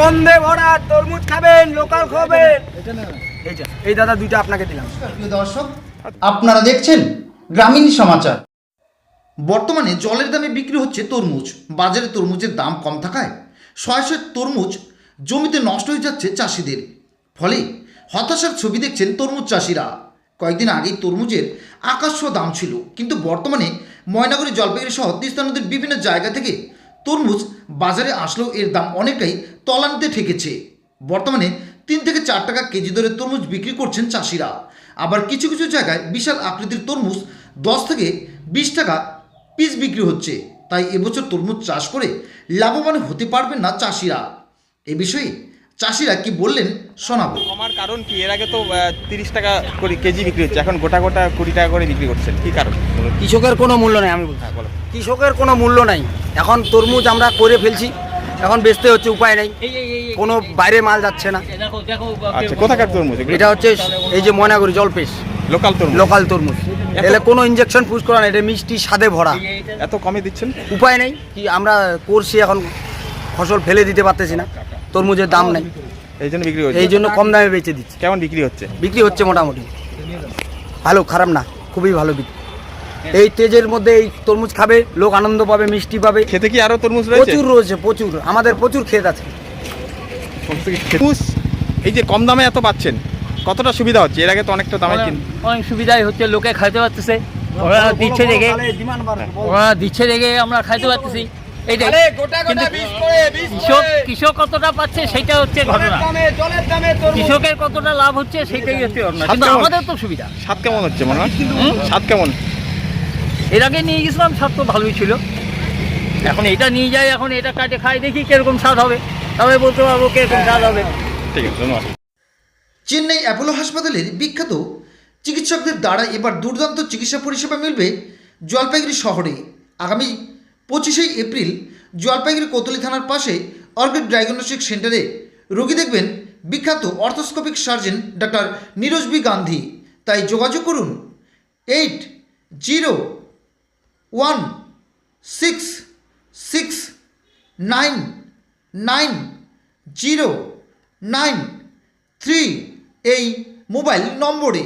কন্দে ভরা তরমুজ খাবেন লোকাল খাবেন। এই দাদা দুইটা আপনাকে দিলাম। দর্শক আপনারা দেখছেন গ্রামীণ সমাচার। বর্তমানে জলের দামে বিক্রি হচ্ছে তরমুজ। বাজারে তরমুজের দাম কম থাকায় শয়ে শয়ে তরমুজ জমিতে নষ্ট হয়ে যাচ্ছে চাষিদের। ফলে হতাশার ছবি দেখছেন তরমুজ চাষিরা। কয়েকদিন আগেই তরমুজের আকাশ দাম ছিল। কিন্তু বর্তমানে ময়নাগুড়ি জলপাইগুড়ি সহ তিস্তা নদীর বিভিন্ন জায়গা থেকে তরমুজ বাজারে আসলেও এর দাম অনেকটাই তলানিতে ঠেকেছে। বর্তমানে তিন থেকে চার টাকা কেজি দরে তরমুজ বিক্রি করছেন চাষিরা। আবার কিছু কিছু জায়গায় বিশাল আকৃতির তরমুজ দশ থেকে বিশ টাকা পিস বিক্রি হচ্ছে। তাই এবছর তরমুজ চাষ করে লাভবান হতে পারবেন না চাষিরা। এ বিষয়ে চাষিরা কি বললেন শোনাবো। আমার কারণ কি? এর আগে তো তিরিশ টাকা করে কেজি বিক্রি হচ্ছে। এখন গোটা গোটা কুড়ি টাকা করে বিক্রি করছেন। কি কারণ। কৃষকের কোনো মূল্য নেই আমি বলছি। হ্যাঁ বলো। কৃষকের কোনো মূল্য নাই। এখন তরমুজ আমরা করে ফেলছি এখন বেচতে হচ্ছে উপায় নেই। কোনো বাইরে মাল যাচ্ছে না। আচ্ছা কোথাকার তরমুজ এটা হচ্ছে এই যে ময়নাগুড়ি জলপেশ। লোকাল তরমুজ? লোকাল তরমুজ। এলে কোনো ইঞ্জেকশন পুশ করা নেই এটা মিষ্টি স্বাদে ভরা। এত কমে দিচ্ছেন? উপায় নেই কি আমরা করছি এখন ফসল ফেলে দিতে পারতেছি না। তরমুজের দাম নেই। এই জন্য বিক্রি হচ্ছে? এই জন্য কম দামে বেচে দিচ্ছি। কেমন বিক্রি হচ্ছে? বিক্রি হচ্ছে মোটামুটি। ভালো খারাপ না খুবই ভালো বিক্রি। এই তেজের মধ্যে এই তরমুজ খাবে লোক আনন্দ পাবে মিষ্টি পাবে। খেতে কি আরও তরমুজ রয়েছে? প্রচুর রয়েছে প্রচুর। আমাদের প্রচুর ক্ষেত আছে। তরমুজ এই যে কম দামে এত পাচ্ছেন কতটা সুবিধা হচ্ছে? এর আগে তো অনেকটা দামে কিন অনেক সুবিধাই হচ্ছে লোকে খাইতে পারতেছে। ওরা দিচ্ছে দেখে ওরা দিচ্ছে দেখে আমরা খাইতে পারতেছি। এইটাই কিন্তু কৃষক কৃষক কতটা পাচ্ছে সেটা হচ্ছে ঘটনা। কৃষকের কতটা লাভ হচ্ছে সেটাই হচ্ছে ঘটনা। কিন্তু আমাদের তো সুবিধা। স্বাদ কেমন হচ্ছে মনে হয়? স্বাদ কেমন? এর আগে নিয়ে গেছিলাম স্বাদ তো ভালোই ছিল। এখন এটা নিয়ে যাই এখন এটা কাটে খাই দেখি কীরকম স্বাদ হবে। তবে বলতে পারব কীরকম স্বাদ হবে। ঠিক আছে ধন্যবাদ। চেন্নাই অ্যাপোলো হাসপাতালের বিখ্যাত চিকিৎসকদের দ্বারা এবার দুর্দান্ত চিকিৎসা পরিষেবা মিলবে জলপাইগুড়ি শহরে। আগামী পঁচিশে এপ্রিল জলপাইগুড়ি কোতলি থানার পাশে অর্কিড ডায়াগনস্টিক সেন্টারে রোগী দেখবেন বিখ্যাত orthoscopic surgeon doctor Niraj B Gandhi. তাই যোগাযোগ করুন eight zero one six six nine nine zero nine three এই মোবাইল নম্বরে।